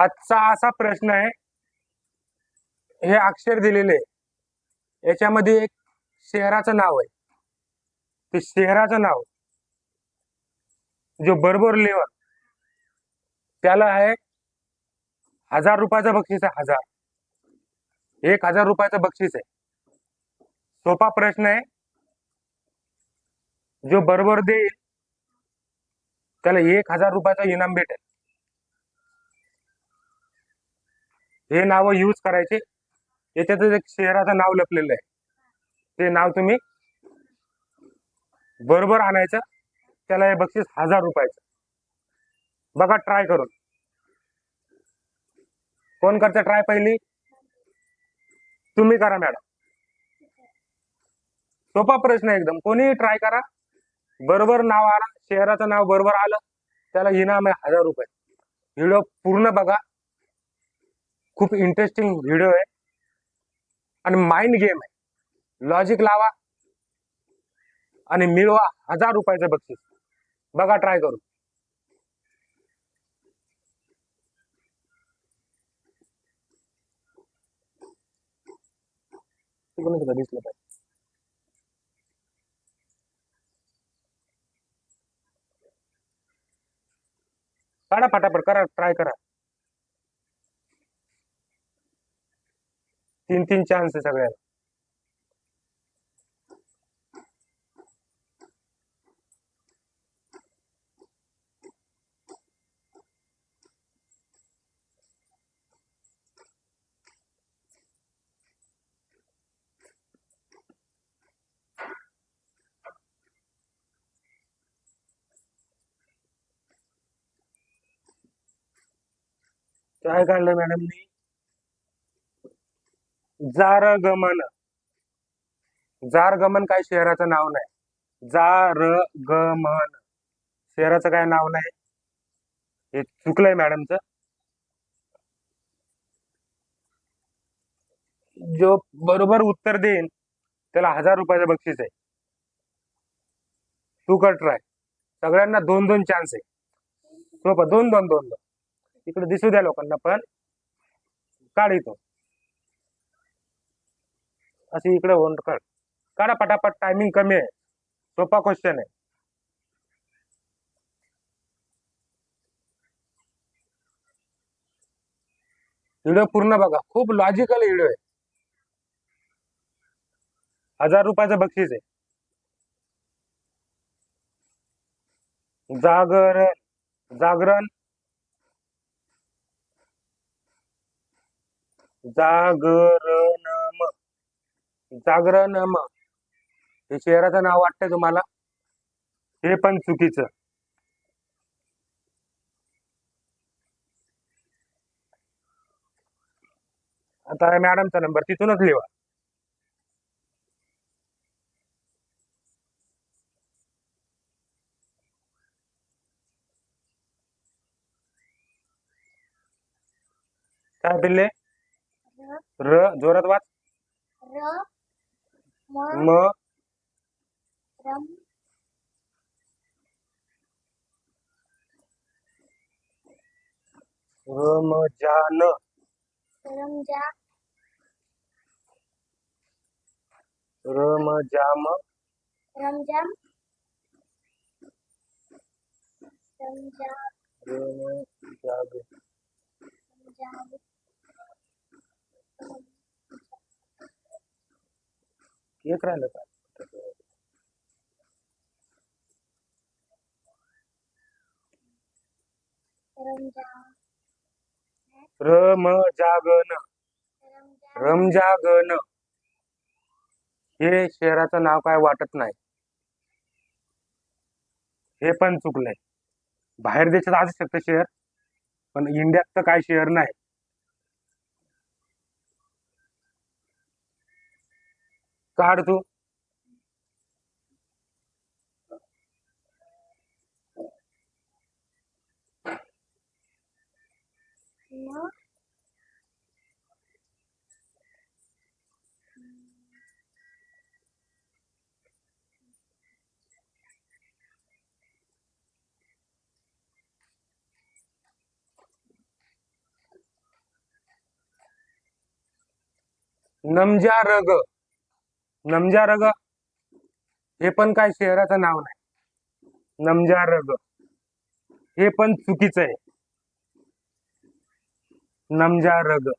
आजचा असा प्रश्न आहे. हे अक्षर दिलेले आहे. याच्यामध्ये एक शहराचं नाव आहे. ते शहराचं नाव जो बरोबर लेवल त्याला आहे हजार रुपयाचं बक्षीस आहे हजार. एक हजार रुपयाचं बक्षीस आहे. सोपा प्रश्न आहे. जो बरोबर देईल त्याला एक हजार रुपयाचा इनाम भेटेल. हे नाव यूज करायचे. याच्यातच एक शहराचं नाव लपलेलं आहे. ते नाव तुम्ही बरोबर आणायचं. त्याला हे बक्षीस हजार रुपयाचं. बघा ट्राय करून. कोण करतं ट्राय पहिली? तुम्ही करा मॅडम सोपा प्रश्न आहे एकदम. कोणीही ट्राय करा. बरोबर नाव आला शहराचं नाव बरोबर आलं. त्याला इनाम आहे हजार रुपये. व्हिडिओ पूर्ण बघा. खूप इंटरेस्टिंग व्हिडिओ आहे. आणि माइंड गेम आहे. लॉजिक लावा. आणि मिळवा हजार रुपयाचं बक्षीस. बघा ट्राय करू. दिसलं पाहिजे? काढा फटाफट करा ट्राय करा. तीन तीन चान्स आहे सगळ्याला काय काढलं मॅडमनी जारगमन. जारगमन काय शहराचं नाव नाही. जारगमन. शहराचं काय नाव नाही? हे चुकलंय मॅडमचं. जो बरोबर उत्तर देईन त्याला हजार रुपयाचं बक्षीस आहे. तू कर ट्राय सगळ्यांना दोन दोन चान्स आहे. सोपं दोन दोन दोन दोन. इकडे दिसू द्या लोकांना पण काढितो अशी इकडे होऊन काढ काढा पटापट टायमिंग कमी आहे. सोपा क्वेश्चन आहे. व्हिडिओ पूर्ण बघा. खूप लॉजिकल व्हिडिओ आहे. हजार रुपयाचं बक्षीस आहे. जागरण. जागरण. जागरणम हे शहराचं नाव वाटतंय तुम्हाला? हे पण चुकीचं. आता मॅडमचा नंबर तिथूनच लिहा काय पिल्ले र. र जोरात वाच. र. म म रम? रमजान. रमजा रमजाम. रमजाम. रमजा रमजाग एक राहिलं का? रमजागन रमजा रमजागन हे शहराचं नाव काय वाटत नाही. हे पण चुकलंय. बाहेर देशात असू शकतं शहर पण इंडियात तर काय शहर नाही. काट दो नमजा रग। नमजारग हे पण काय शहराचं नाव नाही. नमजारग हे पण चुकीचं आहे. नमजारग.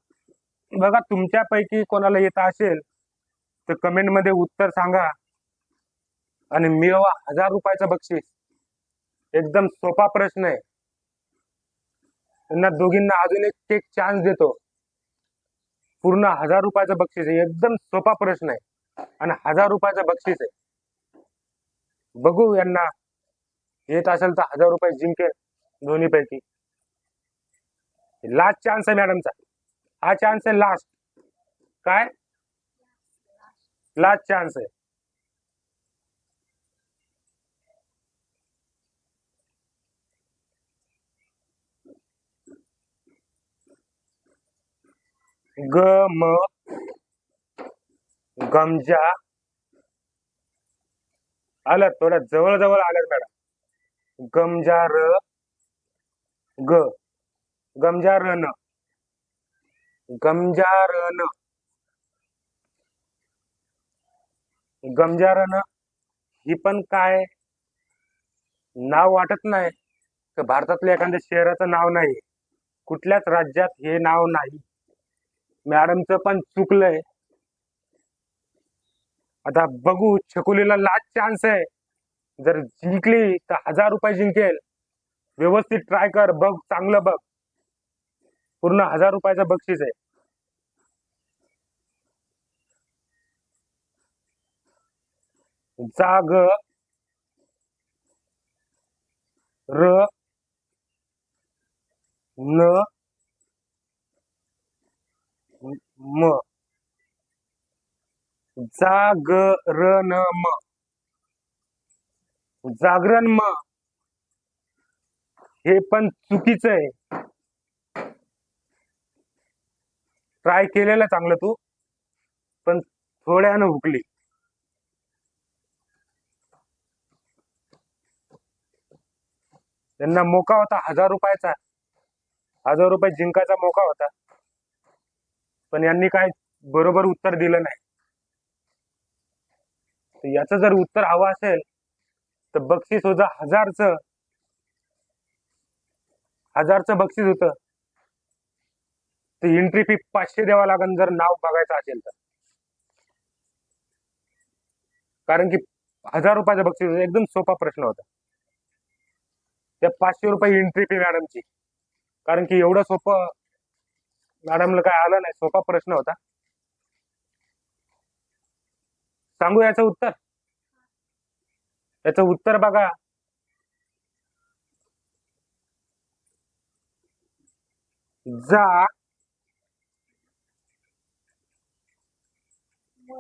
बघा तुमच्यापैकी कोणाला येत असेल तर कमेंटमध्ये उत्तर सांगा आणि मिळवा हजार रुपयाचं बक्षीस. एकदम सोपा प्रश्न आहे. त्यांना दोघींना अजून एक एक चान्स देतो. पूर्ण हजार रुपयाचं बक्षीस आहे. एकदम सोपा प्रश्न आहे. आणि हजार रुपयाचं बक्षीस आहे. बघू यांना. येत असेल तर हजार रुपये जिंकेल दोन्ही पैकी लास्ट चान्स आहे मॅडमचा. हा चान्स आहे लास्ट काय? लास्ट चान्स आहे. ग म गमजा. आल्यात थोड्या जवळ जवळ आल्यात मॅडम. गमजा र ग. गमजा र न. गमजा र न. गमजा र न. ही पण काय? नाव वाटत नाही. तर भारतातल्या एखाद्या शहराचं नाव नाही. कुठल्याच राज्यात हे नाव नाही. मॅडमचं पण चुकलंय. आता बघू छकुलीला लास्ट चान्स आहे. जर जिंकली तर हजार रुपये जिंकेल. व्यवस्थित ट्राय कर बघ चांगलं बघ. पूर्ण हजार रुपयाचं बक्षीस आहे. जाग. र. न. म. जागरण म जागरण म हे पण चुकीचं आहे. ट्राय केलेलं चांगलं तू पण थोड्यानं हुकली. त्यांना मोका होता हजार रुपयाचा. हजार रुपये जिंकायचा मोका होता. पण यांनी काय बरोबर उत्तर दिलं नाही. तर याचं जर उत्तर हवं असेल तर बक्षीस होतं हजारचं. हजारचं बक्षीस होतं. तर एंट्री फी पाचशे द्यावा लागेल जर नाव बघायचं असेल तर. कारण की हजार रुपयाचं बक्षीस होतं. एकदम सोपा प्रश्न होता. त्या पाचशे रुपये एंट्री फी मॅडमची कारण की एवढं सोपं मॅडमला काय आलं नाही. सोपा प्रश्न होता. सांगू याचं उत्तर? याचं उत्तर बघा. जा.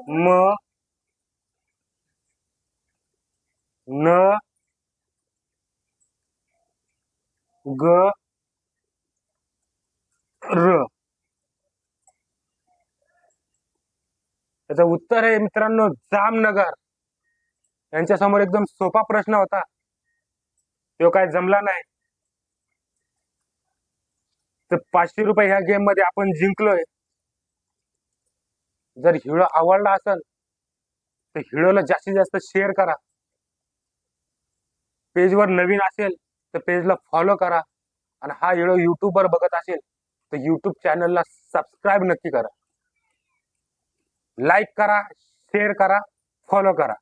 म. न. ग. र. त्याचं उत्तर आहे मित्रांनो जामनगर. यांच्या समोर एकदम सोपा प्रश्न होता. तो काय जमला नाही. तर पाचशे रुपये ह्या गेममध्ये आपण जिंकलोय. जर हिडो आवडला असेल तर हिडोला जास्तीत जास्त शेअर करा. पेजवर नवीन असेल तर पेजला फॉलो करा. आणि हा व्हिडिओ युट्यूबवर बघत असेल तर युट्यूब चॅनलला सबस्क्राईब नक्की करा. लाईक करा शेअर करा फॉलो करा.